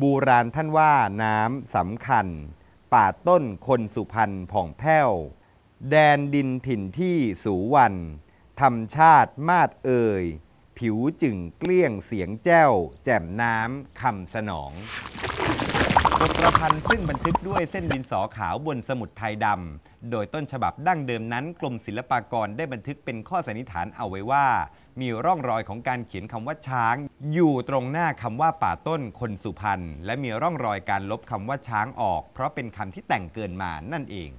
บูราณท่านว่าน้ำสำคัญ ป่าต้นคนสุพรรณผ่องแผ้ว แดนดินถิ่นที่สูวันธรรมชาติมาดเอ่ย ผิวจึงเกลี้ยงเสียงแจ้ว แจ่มน้ำคำสนอง บทประพันธ์ซึ่งบันทึกด้วยเส้นดินสอขาวบนสมุดไทยดำ โดยต้นฉบับดั้งเดิมนั้น กรมศิลปากรได้บันทึกเป็นข้อสันนิษฐานเอาไว้ว่า มีร่องรอยของการเขียนคำว่าช้าง อยู่ตรงหน้าคำว่าป่าต้นคนสุพรรณและมีร่องรอยการลบคำว่าช้างออก เพราะเป็นคำที่แต่งเกินมานั่นเอง